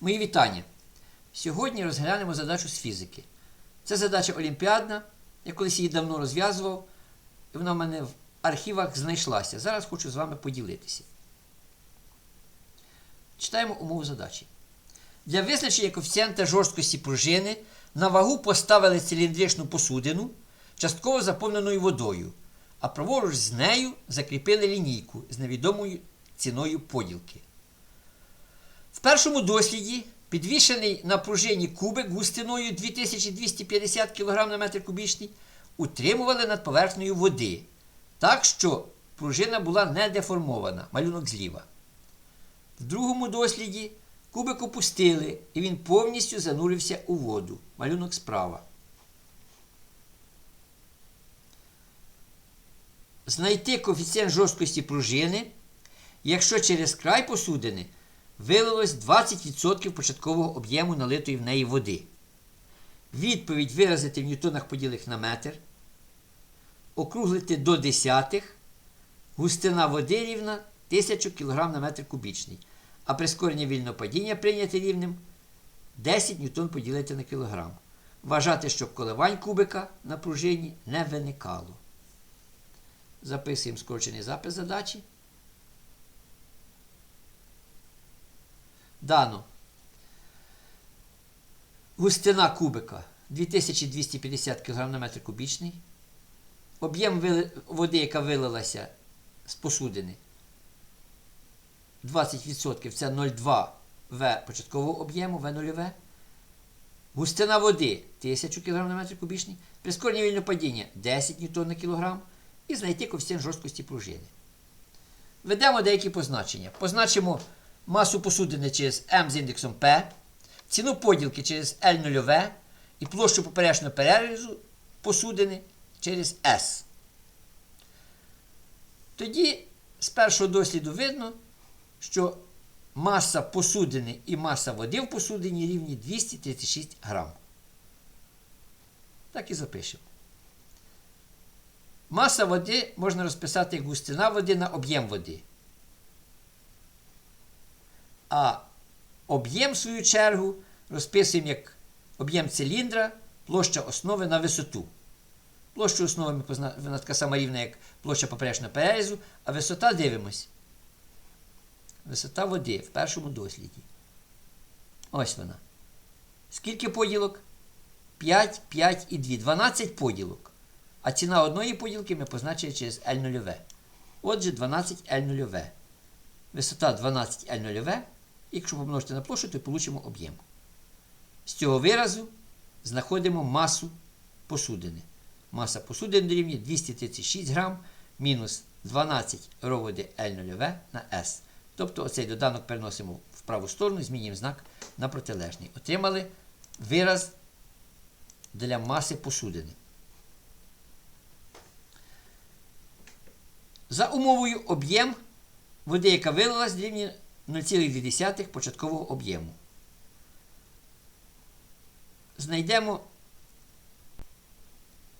Мої вітання. Сьогодні розглянемо задачу з фізики. Це задача олімпіадна. Я колись її давно розв'язував, і вона в мене в архівах знайшлася. Зараз хочу з вами поділитися. Читаємо умову задачі. Для визначення коефіцієнта жорсткості пружини на вагу поставили циліндричну посудину, частково заповненою водою, а праворуч з нею закріпили лінійку з невідомою ціною поділки. В першому досліді підвішений на пружині кубик густиною 2250 кг на метр кубічний утримували над поверхнею води, так що пружина була не деформована, малюнок зліва. В другому досліді кубик опустили, і він повністю занурився у воду, малюнок справа. Знайти коефіцієнт жорсткості пружини, якщо через край посудини вилилось 20% початкового об'єму налитої в неї води. Відповідь виразити в ньютонах поділих на метр. Округлити до десятих. Густина води рівна 1000 кг на метр кубічний. А прискорення вільного падіння прийняти рівнем 10 ньютон поділити на кілограм. Вважати, щоб коливань кубика на пружині не виникало. Записуємо скорочений запис задачі. Дано. Густина кубика 2250 кг на метр кубічний. Об'єм води, яка вилилася з посудини 20% це 0,2 В початкового об'єму, В0В. Густина води 1000 кг на метр кубічний. Прискорення вільного падіння 10 ньютон на кілограм. І знайти коефіцієнт жорсткості пружини. Ведемо деякі позначення. Позначимо масу посудини через М з індексом P, ціну поділки через L0В і площу поперечного перерізу посудини через S. Тоді з першого досліду видно, що маса посудини і маса води в посудині рівні 236 грам. Так і запишемо. Маса води можна розписати як густина води на об'єм води. А об'єм, в свою чергу, розписуємо як об'єм циліндра, площа основи на висоту. Площу основи ми вона така сама рівна, як площа поперечного перерізу, а висота дивимось. Висота води в першому досліді. Ось вона. Скільки поділок? 5, 5 і 2. 12 поділок. А ціна одної поділки ми позначили через L0V. Отже, 12 L0V. Висота 12 L0V. Якщо помножити на площу, то получимо об'єм. З цього виразу знаходимо масу посудини. Маса посудини дорівнює 236 грам мінус 12 роводи L0V на S. Тобто оцей доданок переносимо в праву сторону, змінюємо знак на протилежний. Отримали вираз для маси посудини. За умовою об'єм води, яка вилилась, дорівнює 0,2 початкового об'єму. Знайдемо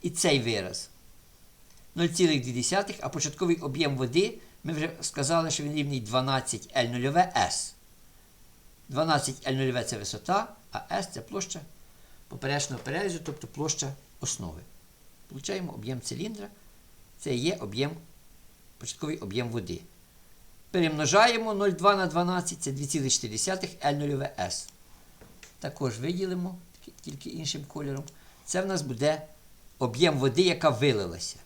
і цей вираз. 0,2, а початковий об'єм води, ми вже сказали, що він рівний 12 L0 S. 12 L0 це висота, а S це площа поперечного перерізу, тобто площа основи. Получаємо об'єм циліндра. Це є об'єм, початковий об'єм води. Перемножаємо 0,2 на 12, це 2,4 L0 S. Також виділимо тільки іншим кольором. Це в нас буде об'єм води, яка вилилася.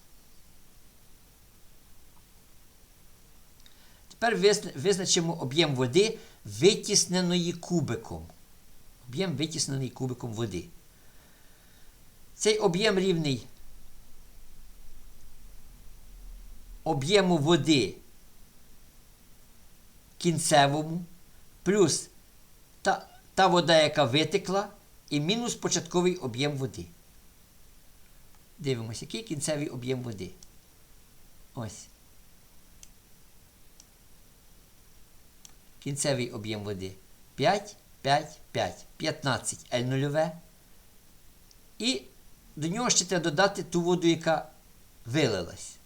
Тепер визначимо об'єм води, витісненої кубиком. Об'єм витіснений кубиком води. Цей об'єм рівний об'єму води кінцевому, плюс та, та вода, яка витекла, і мінус початковий об'єм води. Дивимося, який кінцевий об'єм води. Ось. Кінцевий об'єм води 5, 5, 5, 15 L0. І до нього ще треба додати ту воду, яка вилилась.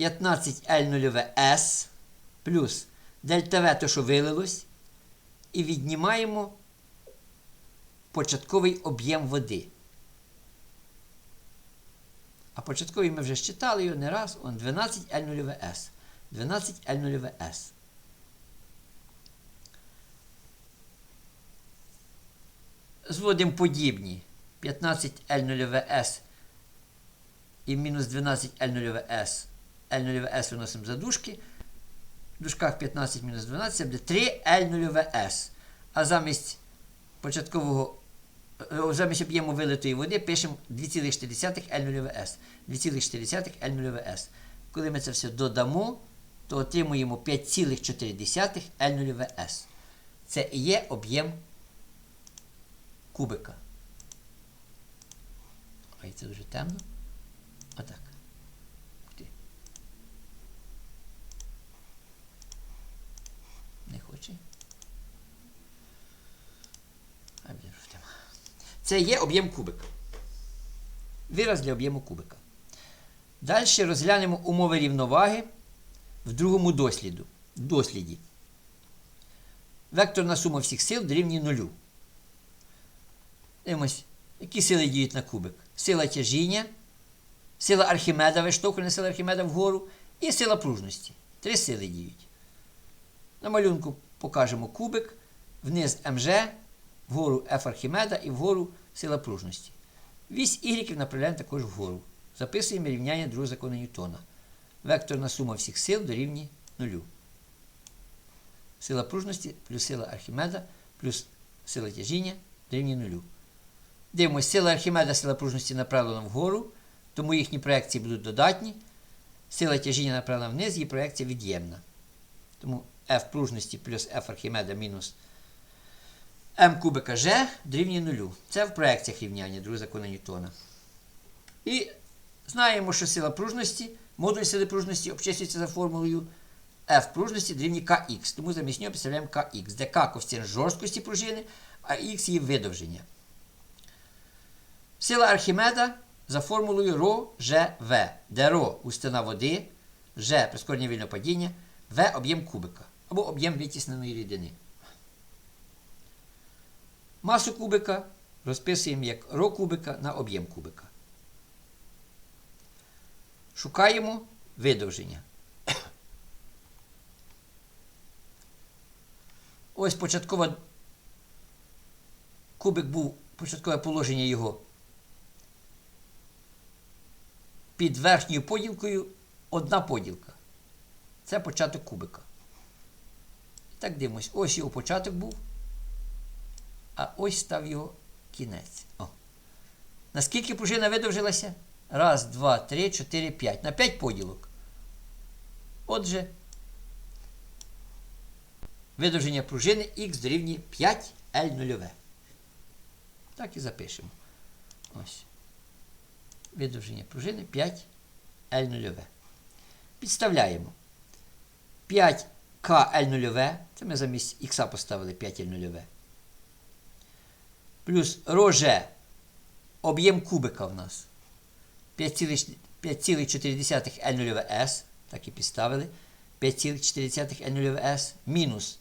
15 L0S плюс Дельта В то, що вилилось, і віднімаємо початковий об'єм води. А початковий ми вже считали його не раз, он 12 L0S. 12 L0S. Зводимо подібні 15 L0S і мінус 12 L0S. L0S виносимо за дужки. В дужках 15 мінус 12 це буде 3 L0S. А замість початкового е, замість об'єму вилитої води пишемо 2,4 L0S. 2,4 L0S. Коли ми це все додамо, то отримуємо 5,4 L0S. Це і є об'єм кубика. Ой, це дуже темно. Отак. Тема. Це є об'єм кубика. Вираз для об'єму кубика. Далі розглянемо умови рівноваги в другому досліду. досліді. Векторна сума всіх сил дорівнює нулю. Дивимось, які сили діють на кубик. Сила тяжіння, сила Архімеда, виштовхування сила Архімеда вгору і сила пружності. Три сили діють. На малюнку покажемо кубик, вниз МЖ, вгору F Архімеда і вгору сила пружності. Вісь Y направляємо також вгору. Записуємо рівняння другого закону Ньютона. Векторна сума всіх сил дорівнює нулю. Сила пружності плюс сила Архімеда плюс сила тяжіння дорівнює нулю. Дивимось, сила Архімеда, сила пружності направлена вгору, тому їхні проекції будуть додатні. Сила тяжіння направлена вниз, її проекція від'ємна. Тому F пружності плюс F Архімеда мінус М кубика G дорівнює нулю. Це в проекціях рівняння другого закону Ньютона. І знаємо, що сила пружності, модуль сили пружності обчислюється за формулою F пружності дорівнює Kx. Тому замість нього представляємо Kx, де K коефіцієнт жорсткості пружини, а X її видовження. Сила Архімеда за формулою ρ де ρ густина води, G прискорення вільного падіння, В об'єм кубика або об'єм витісненої рідини. Масу кубика розписуємо як ρ кубика на об'єм кубика. Шукаємо видовження. Ось початкове кубик був початкове положення його під верхньою поділкою одна поділка. Це початок кубика. Так дивимось. Ось його початок був. А ось став його кінець. О. Наскільки пружина видовжилася? Раз, два, три, чотири, п'ять. На п'ять поділок. Отже, видовження пружини х дорівнює 5 L нульове. Так і запишемо. Ось. Видовження пружини 5 L нульове. Підставляємо 5 К L нульове. Це ми замість х поставили 5 L нульове. Плюс роже об'єм кубика в нас 5,4 L нульове S. Так і підставили. 5,4 L нульове S мінус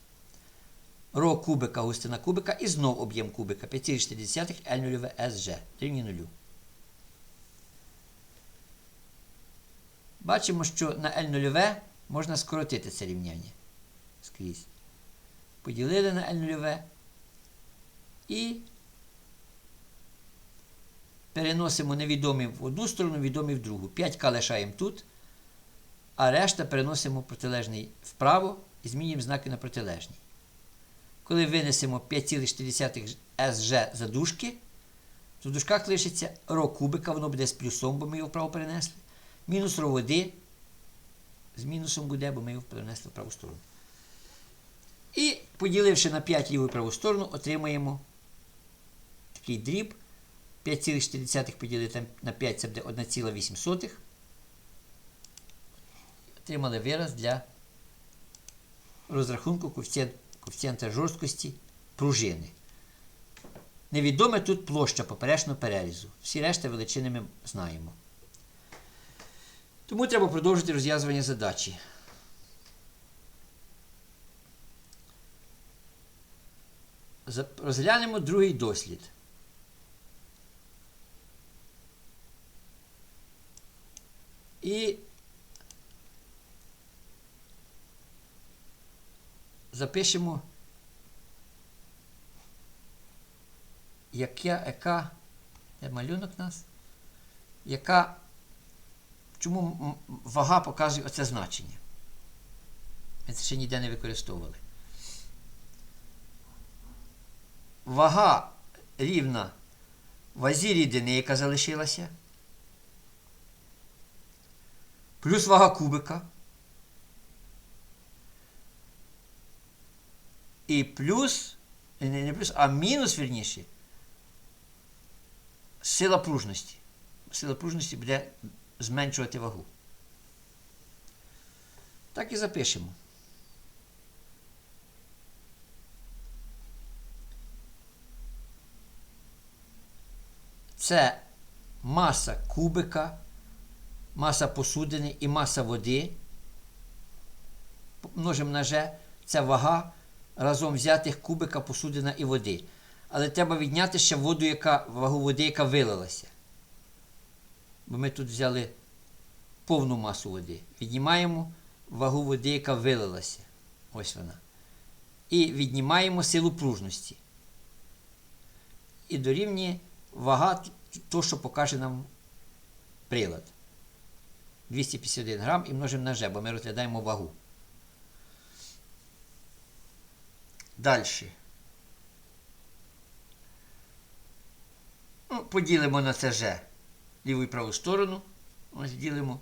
ро кубика, густина кубика і знов об'єм кубика 5,4 L нульове SG. Рівні нулю. Бачимо, що на L нульове можна скоротити це рівняння. Скрізь. Поділили на нульове і переносимо невідомі в одну сторону, відомі в другу. 5К лишаємо тут, а решта переносимо протилежний вправо і змінюємо знаки на протилежний. Коли винесемо 5,4 SG за дужки, то в дужках лишиться ро кубика, воно буде з плюсом, бо ми його вправо перенесли. Мінус ро води. З мінусом буде, бо ми його перенесли в праву сторону. І поділивши на 5 ліву і праву сторону, отримаємо такий дріб. 5,4 поділити на 5 це буде 1,8. Отримали вираз для розрахунку коефіцієнта жорсткості пружини. Невідоме тут площа поперечного перерізу. Всі решта величини ми знаємо. Тому треба продовжити розв'язування задачі. Розглянемо другий дослід. І запишемо, яка, яка малюнок нас, яка, чому вага показує оце значення. Ми це ще ніде не використовували. Вага рівна вазі рідини, яка залишилася, плюс вага кубика. І плюс, не, не плюс, а мінус, вірніше, сила пружності. Сила пружності буде зменшувати вагу. Так і запишемо. Це маса кубика, маса посудини і маса води. Множимо на G. Це вага разом взятих кубика, посудина і води. Але треба відняти ще воду, яка, вагу води, яка вилилася. Бо ми тут взяли повну масу води. Віднімаємо вагу води, яка вилилася. Ось вона. І віднімаємо силу пружності. І дорівнює вага, то, що покаже нам прилад. 251 грам і множимо на G, бо ми розглядаємо вагу. Далі. Ну, поділимо на це G ліву і праву сторону. Ось ділимо.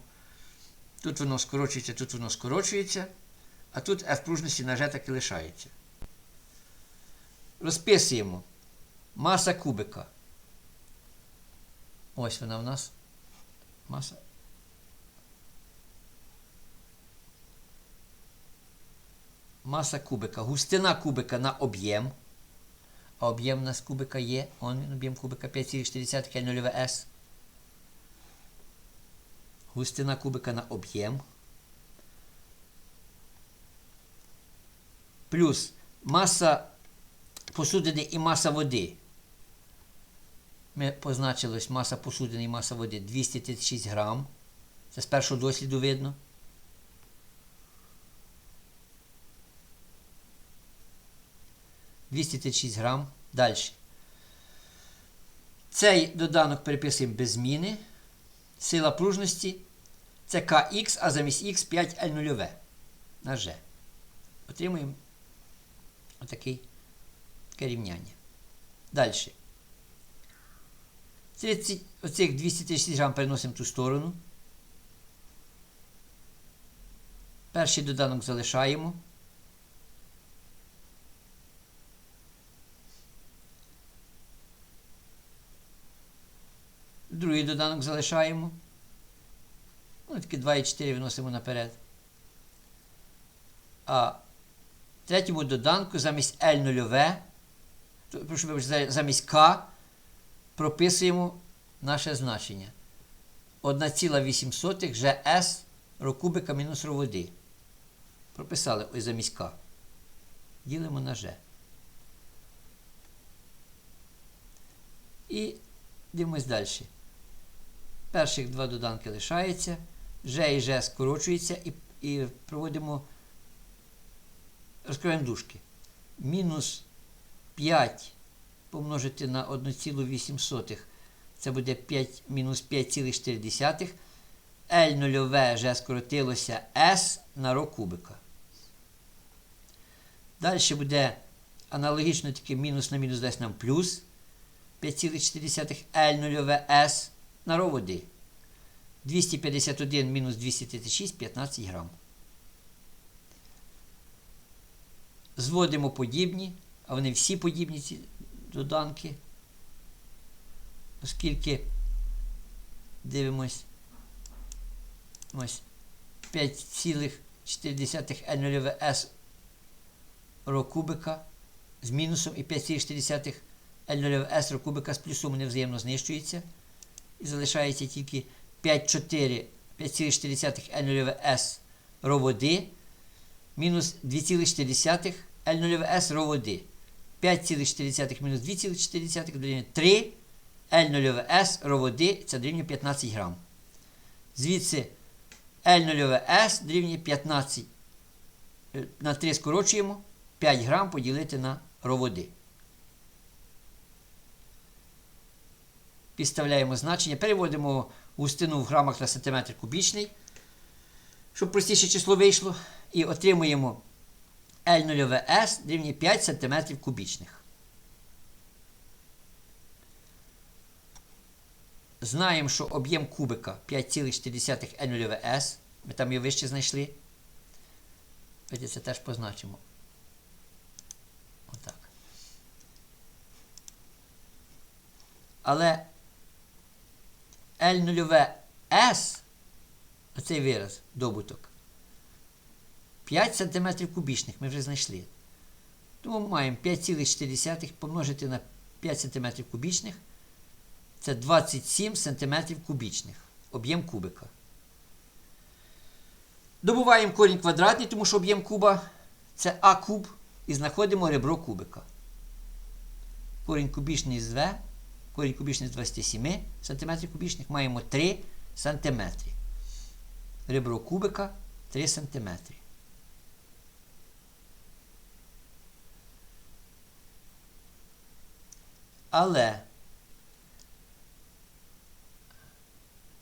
Тут воно скорочується, тут воно скорочується, а тут F пружності на G так і лишається. Розписуємо. Маса кубика. Ось вона в нас. Маса. Маса кубика. Густина кубика на об'єм. А об'єм у нас кубика є. Он він об'єм кубика 5,4 К0С. Густина кубика на об'єм. Плюс маса посудини і маса води. Ми позначили маса посудини і маса води 236 грам. Це з першого досліду видно. «236 грам. Далі. Цей доданок переписуємо без зміни. Сила пружності це КХ, а замість Х 5 L 0 на G. Отримуємо отакий, таке рівняння. Далі. 30, оцих 236 грам переносимо в ту сторону. Перший доданок залишаємо. Другий доданок залишаємо. Ну, такі 2,4 виносимо наперед. А третьому доданку замість L 0 прошу вибачте, замість К прописуємо наше значення. 1,8 ЖС рокубика мінус ро води. Прописали ось замість К. Ділимо на Ж. І дивимось далі. Перших два доданки лишаються. Ж і Ж скорочується і, і проводимо, розкриваємо дужки. Мінус 5 помножити на 1,8. Це буде 5 мінус 5,4. L нульове вже скоротилося S на ро кубика. Далі буде аналогічно таки мінус на мінус дасть нам плюс 5,4 L нульове S на ро води. 251 мінус 236 15 грам. Зводимо подібні, а вони всі подібні доданки. Оскільки дивимось ось 5,4 L0 S ро кубика з мінусом і 5,4 L0 S ро кубика з плюсом вони взаємно знищуються. І залишається тільки 5,4 5,4 L0 S ро мінус 2,4 L0 S ро води. 5,4 мінус 2,4 дорівнює 3 L0S роводи, це дорівнює 15 грам. Звідси L0S дорівнює 15. Е, На 3 скорочуємо 5 грам поділити на роводи. Підставляємо значення, переводимо густину в грамах на сантиметр кубічний, щоб простіше число вийшло. І отримуємо L0S дорівнює 5 см кубічних. Знаємо, що об'єм кубика 5,4 L0S. Ми там його вище знайшли. Давайте це теж позначимо. Отак. Але L0S, оцей вираз, добуток, 5 см кубічних ми вже знайшли. Тому маємо 5,4 помножити на 5 см кубічних. Це 27 см кубічних. Об'єм кубика. Добуваємо корінь квадратний, тому що об'єм куба це А куб. І знаходимо ребро кубика. Корінь кубічний з В. Корінь кубічний з 27 см кубічних маємо 3 см. Ребро кубика 3 см. Але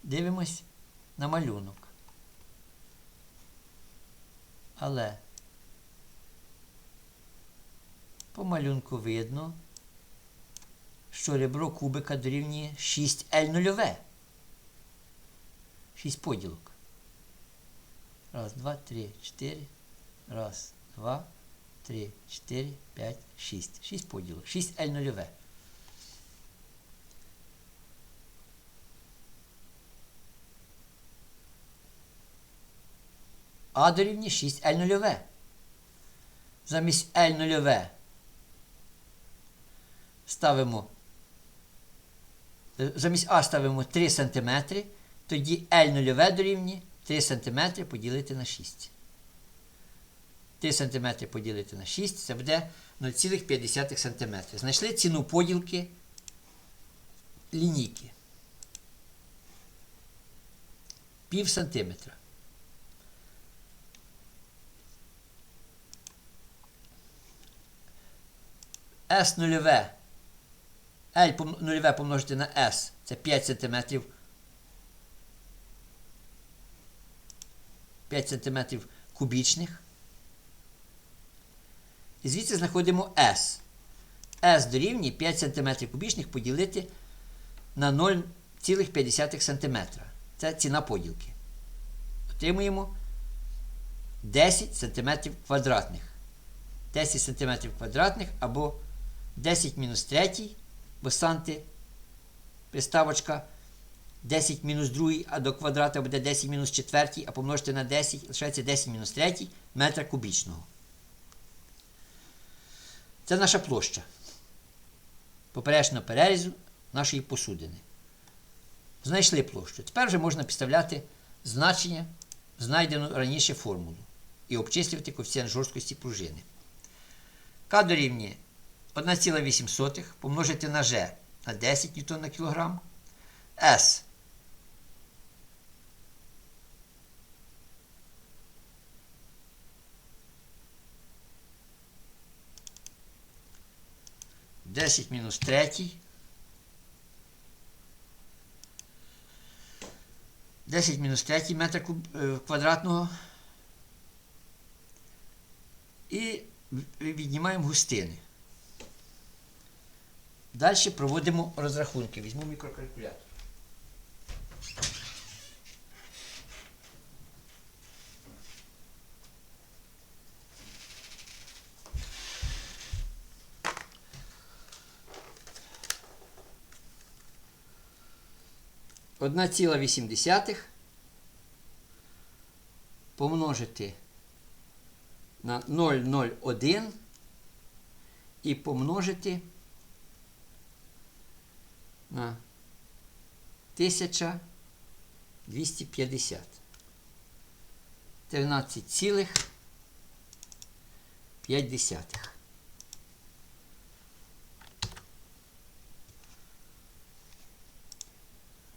дивимось на малюнок. Але по малюнку видно, що ребро кубика дорівнює 6L нульове. 6 поділок. Раз, два, три, чотири. Раз, два, три, чотири, п'ять, шість. Шість поділок. 6L нульове. А дорівнює 6L нульове. Замість L нульове ставимо. е, Замість А ставимо 3 см, тоді L нульове дорівнює 3 см поділити на 6. 3 см поділити на 6 це буде 0,5 см. Знайшли ціну поділки лінійки. Пів сантиметра. S нульове. L пом- нульове помножити на S. Це 5 см. 5 см кубічних. І звідси знаходимо S. S дорівнює 5 см кубічних поділити на 0,5 см. Це ціна поділки. Отримуємо 10 см квадратних. 10 см квадратних або 10 мінус 3, бо санти приставочка 10 мінус 2, а до квадрата буде 10 мінус 4, а помножити на 10, лишається 10 мінус 3 метра кубічного. Це наша площа поперечного перерізу нашої посудини. Знайшли площу. Тепер вже можна підставляти значення, знайдену раніше формулу, і обчислювати коефіцієнт жорсткості пружини. К дорівнює 1,8 помножити на G на 10 ньютон на кілограм. С Десять мінус третій. 10 мінус 3 метра е, квадратного. І віднімаємо густини. Далі проводимо розрахунки. Візьму мікрокалькулятор. Одна ціла вісімдесятих помножити на 0,01 і помножити на 1250. 13,5.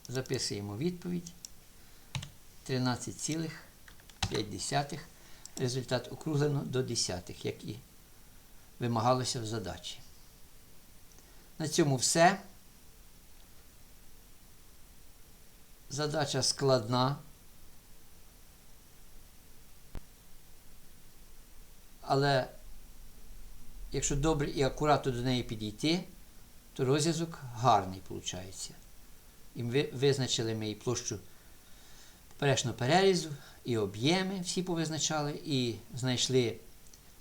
Записуємо відповідь. 13,5. Результат округлено до десятих, як і вимагалося в задачі. На цьому все. Задача складна. Але якщо добре і акуратно до неї підійти, то розв'язок гарний виходить. І ми визначили ми і площу поперечного перерізу, і об'єми всі повизначали, і знайшли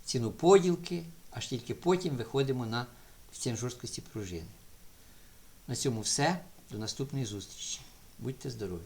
ціну поділки, аж тільки потім виходимо на коефіцієнт жорсткості пружини. На цьому все. До наступної зустрічі. Будьте здорові!